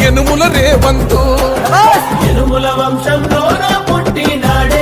ఎనుముల రేవంతు. ఎనుముల వంశంలోన పుట్టినాడే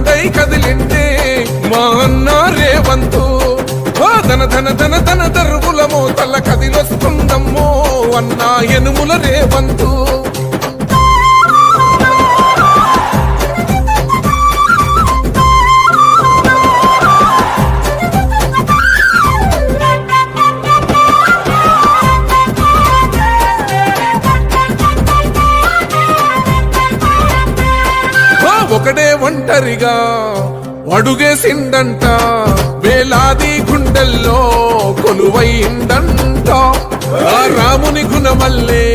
కదిలింటే మా అన్న రేవంతు. ధన ధన ధన ధన దర్వులమో తల కదిలొస్తుందమ్మో అన్నా ఎనుముల రేవంతు. ఒకడే ఒంటరిగా అడుగేసిందంట వేలాది గుండెల్లో కొలువైందంట. రాముని గుణమల్లే